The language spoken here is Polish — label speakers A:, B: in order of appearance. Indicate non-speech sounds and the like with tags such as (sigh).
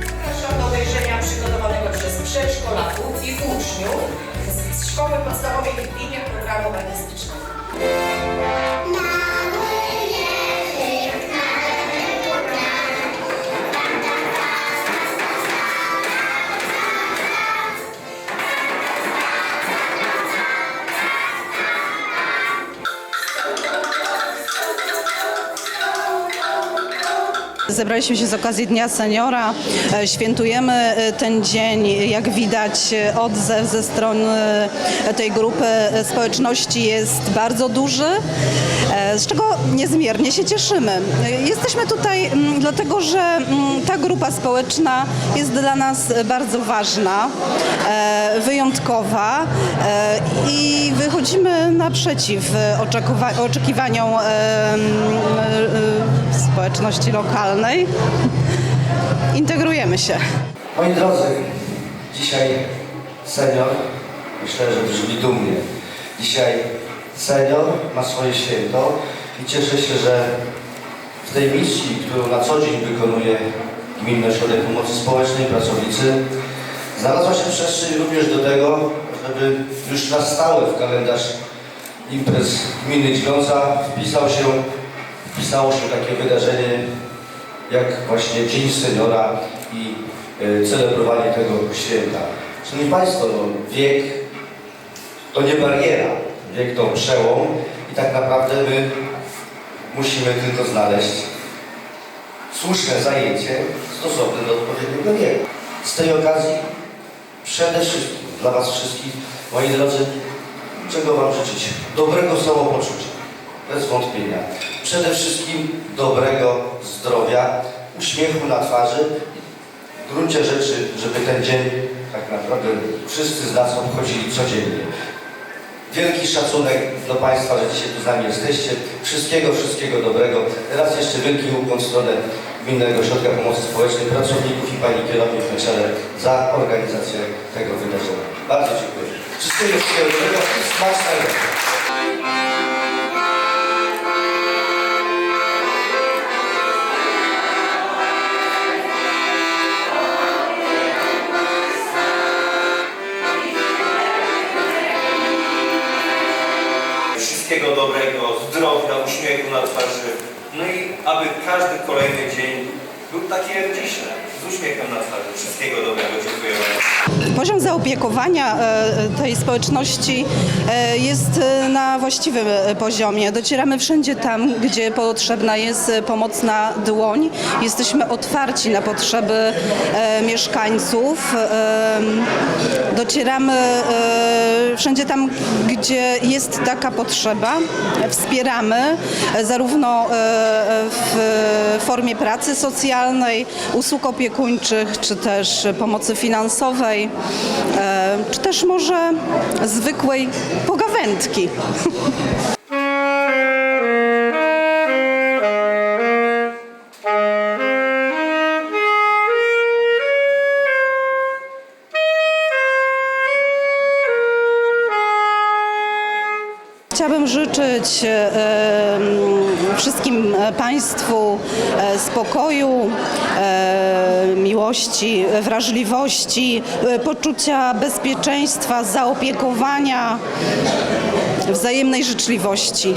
A: Zapraszam do obejrzenia przygotowanego przez przedszkolaków i uczniów z Szkoły Podstawowej w Lipinie programu artystycznego.
B: Zebraliśmy się z okazji Dnia Seniora. E, Świętujemy e, ten dzień. Jak widać, e, odzew ze strony tej grupy społeczności jest bardzo duży, z czego niezmiernie się cieszymy. Jesteśmy tutaj dlatego, że ta grupa społeczna jest dla nas bardzo ważna, wyjątkowa i wychodzimy naprzeciw oczekiwa- oczekiwaniom społeczności lokalnej. Integrujemy się.
C: Moi drodzy, dzisiaj senior, myślę, że brzmi dumnie. Dzisiaj senior ma swoje święto i cieszę się, że w tej misji, którą na co dzień wykonuje Gminny Ośrodek Pomocy Społecznej, pracownicy, znalazła się przestrzeń również do tego, żeby już na stałe w kalendarz imprez Gminy Dźwiąca wpisał się, wpisało się takie wydarzenie jak właśnie Dzień Seniora i e, celebrowanie tego święta. Szanowni Państwo, no, wiek to nie bariera, wiek to przełom i tak naprawdę my musimy tylko znaleźć słuszne zajęcie stosowne do odpowiedniego wieku. Z tej okazji przede wszystkim dla Was wszystkich, moi drodzy, czego Wam życzyć? Dobrego samopoczucia, bez wątpienia. Przede wszystkim dobrego zdrowia, uśmiechu na twarzy. W gruncie rzeczy, żeby ten dzień tak naprawdę wszyscy z nas obchodzili codziennie. Wielki szacunek do Państwa, że dzisiaj tu z nami jesteście. Wszystkiego, wszystkiego dobrego. Raz jeszcze wielki ukłon w stronę Gminnego Ośrodka Pomocy Społecznej, pracowników i Pani kierownik na czele za organizację tego wydarzenia. Bardzo dziękuję. Wszystkiego, wszystkiego dobrego.
D: Dobrego, zdrowia, uśmiechu na twarzy. No i aby każdy kolejny dzień był taki jak dzisiaj, uśmiechem na twarzy. Wszystkiego dobrego, dziękuję bardzo.
B: Poziom zaopiekowania e, tej społeczności e, jest e, na właściwym poziomie. Docieramy wszędzie tam, gdzie potrzebna jest pomocna dłoń. Jesteśmy otwarci na potrzeby mieszkańców. Docieramy wszędzie tam, gdzie jest taka potrzeba. Wspieramy zarówno w formie pracy socjalnej, usług opiekuńczych, czy też pomocy finansowej, e, czy też może zwykłej pogawędki. (laughs) Chciałabym życzyć e, wszystkim Państwu e, spokoju, e, miłości, wrażliwości, e, poczucia bezpieczeństwa, zaopiekowania, wzajemnej życzliwości.